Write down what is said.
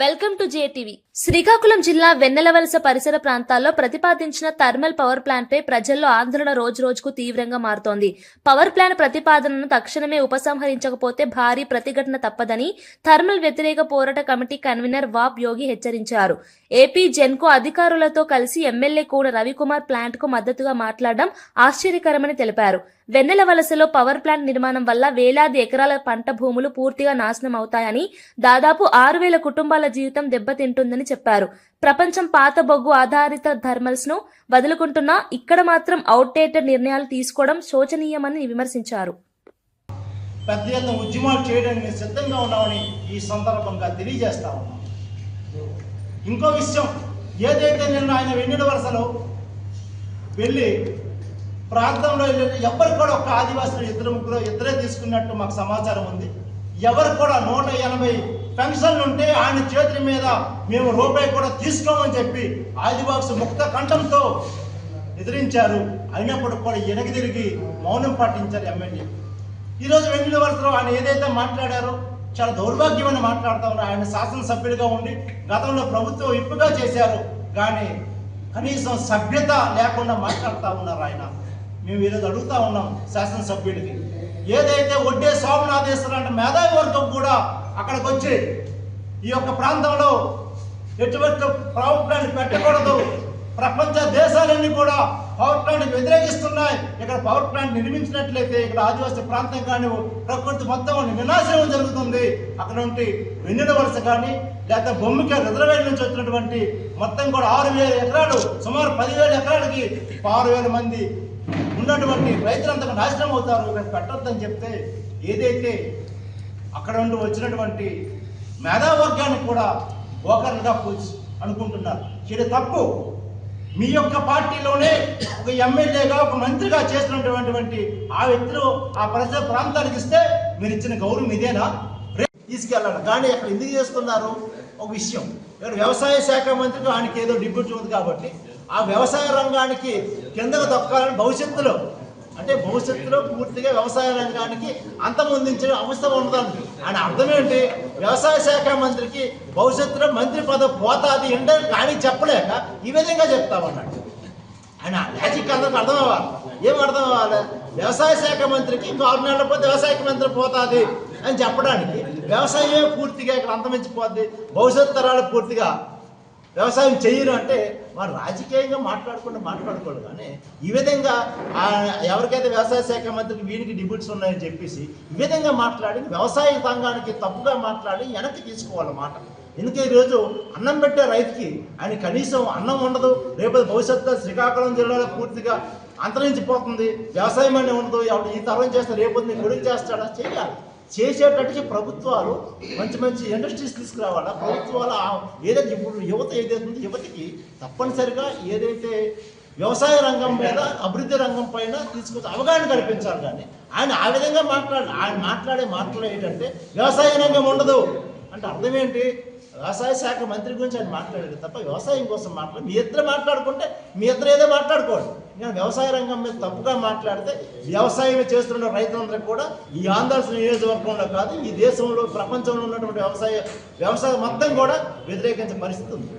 Welcome to JTV. Srikakulam జిల్లా వెన్నెలవలస పరిసర ప్రాంతాల్లో ప్రతిపాదించిన థర్మల్ పవర్ ప్లాంట్ పై ప్రజల్లో ఆందోళన రోజు రోజుకు తీవ్రంగా మారుతోంది. పవర్ ప్లాంట్ ప్రతిపాదనను తక్షణమే ఉపసంహరించకపోతే భారీ ప్రతిఘటన తప్పదని థర్మల్ వ్యతిరేక పోరాట కమిటీ కన్వీనర్ వాబ్ యోగి హెచ్చరించారు. ఏపీ జెన్కో అధికారులతో కలిసి ఎమ్మెల్యే కూడా రవికుమార్ ప్లాంట్కు మద్దతుగా మాట్లాడడం ఆశ్చర్యకరమని తెలిపారు. వెన్నెల వలసలో పవర్ ప్లాంట్ నిర్మాణం వల్ల వేలాది ఎకరాల పంట భూములు పూర్తిగా నాశనం అవుతాయని దాదాపు ఆరు వేల కుటుంబాల జీవితం దెబ్బతింటుందని చెప్పారు. ప్రపంచం పాత బొగ్గు ఆధారిత థర్మల్స్ను వదులుకుంటున్నా ఇక్కడ మాత్రం అవుట్డేటెడ్ నిర్ణయాలు తీసుకోవడం శోచనీయమని విమర్శించారు. పెద్ద ఎత్తున ఉద్యమాలు చేయడానికి సిద్ధంగా ఉన్నామని ఈ సందర్భంగా తెలియజేస్తా ఉన్నాం. ఇంకో విషయం ఏదైతే నిన్న ఆయన వెన్నెడు వరుసలో వెళ్ళి ప్రాంతంలో వెళ్ళి ఎవ్వరు కూడా ఒక ఆదివాసులు ఇద్దరు ముగ్గురు ఇద్దరే తీసుకున్నట్టు మాకు సమాచారం ఉంది. ఎవరు కూడా నూట ఎనభై పెన్షన్లు ఉంటే ఆయన చేతుల మీద మేము రూపాయి కూడా తీసుకోమని చెప్పి ఆదివాసు ముక్త కంఠంతో ఎదిరించారు. అయినప్పటికి కూడా వెనక్కి తిరిగి మౌనం పాటించారు ఎమ్మెల్యే. ఈరోజు వెన్నెల వరుసలో ఆయన ఏదైతే మాట్లాడారో చాలా దౌర్భాగ్యమని మాట్లాడుతూ ఉన్నారు ఆయన శాసనసభ్యుడిగా ఉండి గతంలో ప్రభుత్వం ఇప్పుగా చేశారు. కానీ కనీసం సభ్యత లేకుండా మాట్లాడుతూ ఉన్నారు ఆయన. మేము ఈరోజు అడుగుతా ఉన్నాం శాసనసభ్యుడికి. ఏదైతే ఒడ్డే సాగు మేధావి వర్గం కూడా అక్కడికి వచ్చి ఈ యొక్క ప్రాంతంలో ఎటువంటి పవర్ ప్లాంట్ పెట్టకూడదు. ప్రపంచ దేశాలన్నీ కూడా పవర్ ప్లాంట్ వ్యతిరేకిస్తున్నాయి. ఇక్కడ పవర్ ప్లాంట్ నిర్మించినట్లయితే ఇక్కడ ఆదివాసీ ప్రాంతం కానీ ప్రకృతి మొత్తం వినాశనం జరుగుతుంది. అక్కడ నుండి వెన్నెల వలస కానీ లేకపోతే బొమ్మిక రిజర్వేషన్ నుంచి వచ్చినటువంటి మొత్తం కూడా ఆరు వేల ఎకరాలు సుమారు పదివేల ఎకరాలకి ఆరు వేల మంది ఉన్నటువంటి రైతులంతా నాశనం అవుతారు. ఇక్కడ పెట్టొద్దని చెప్తే ఏదైతే అక్కడ నుండి వచ్చినటువంటి మేధావర్గానికి కూడా ఓకర్లుగా పోల్చి అనుకుంటున్నారు. ఇది తప్పు. మీ యొక్క పార్టీలోనే ఒక ఎమ్మెల్యేగా ఒక మంత్రిగా చేసినటువంటి ఆ వ్యక్తులు ఆ పరిసర ప్రాంతానికి ఇస్తే మీరు ఇచ్చిన గౌరవం ఇదేనా? తీసుకెళ్ళాలి కానీ అక్కడ ఎందుకు చేస్తున్నారు ఒక విషయం. ఇక్కడ వ్యవసాయ శాఖ మంత్రికి ఆయనకి ఏదో డిప్యూటీ ఉంది కాబట్టి ఆ వ్యవసాయ రంగానికి కిందకు తొక్కాలని భవిష్యత్తులో అంటే భవిష్యత్తులో పూర్తిగా వ్యవసాయ రంగానికి అంతమొందించే అవసరం ఉండదండి ఆయన అర్థం ఏంటి వ్యవసాయ శాఖ మంత్రికి భవిష్యత్తులో మంత్రి పదవి పోతాది ఏంటని కానీ చెప్పలేక ఈ విధంగా చెప్తామన్నాడు ఆయన లాజిక్ అందరికి అర్థం అవ్వాలి ఏం అర్థం అవ్వాలి వ్యవసాయ శాఖ మంత్రికి ఇంకో ఆరు నెలల పోతే వ్యవసాయ మంత్రి పోతాది అని చెప్పడానికి వ్యవసాయమే పూర్తిగా ఇక్కడ అంతమించిపోద్ది. భవిష్యత్ తరాలు పూర్తిగా వ్యవసాయం చేయరు అంటే వారు రాజకీయంగా మాట్లాడకుండా మాట్లాడుకోడు కానీ ఈ విధంగా ఎవరికైతే వ్యవసాయ శాఖ మంత్రికి వీనికి డిబ్యూట్స్ ఉన్నాయని చెప్పేసి ఈ విధంగా మాట్లాడి వ్యవసాయ రంగానికి తప్పుగా మాట్లాడి వెనక్కి తీసుకోవాలి మాట. ఎందుకంటే ఈరోజు అన్నం పెట్టే రైతుకి ఆయన కనీసం అన్నం ఉండదు రేపు భవిష్యత్తు శ్రీకాకుళం జిల్లాలో పూర్తిగా అంతరించిపోతుంది వ్యవసాయం అనే ఉండదు ఎవరు ఈ తరం చేస్తే రేపు నీ కొడుకు చేస్తాడా? చేయాలి. చేసేటట్టుకి ప్రభుత్వాలు మంచి మంచి ఇండస్ట్రీస్ తీసుకురావాలా? ప్రభుత్వాలు ఏదైతే ఇప్పుడు యువత ఏదైతే ఉందో యువతకి తప్పనిసరిగా ఏదైతే వ్యవసాయ రంగం మీద అభివృద్ధి రంగం పైన తీసుకొచ్చి అవగాహన కల్పించాలి కానీ ఆయన ఆ విధంగా మాట్లాడాలి. ఆయన మాట్లాడే మాటలు ఏంటంటే వ్యవసాయ రంగం ఉండదు. అంటే అర్థం ఏంటి? వ్యవసాయ శాఖ మంత్రి గురించి ఆయన మాట్లాడారు తప్ప వ్యవసాయం కోసం మాట్లాడు మీ ఇద్దరు మాట్లాడుకుంటే మీ ఇద్దరు ఏదో మాట్లాడుకోండి నేను వ్యవసాయ రంగం మీద తప్పుగా మాట్లాడితే వ్యవసాయం చేస్తున్న రైతులందరికీ కూడా ఈ ఆంధ్రప్రదేశ్ నియోజకవర్గంలో కాదు ఈ దేశంలో ప్రపంచంలో ఉన్నటువంటి వ్యవసాయ వ్యవసాయం మొత్తం కూడా వ్యతిరేకించే పరిస్థితి ఉంది.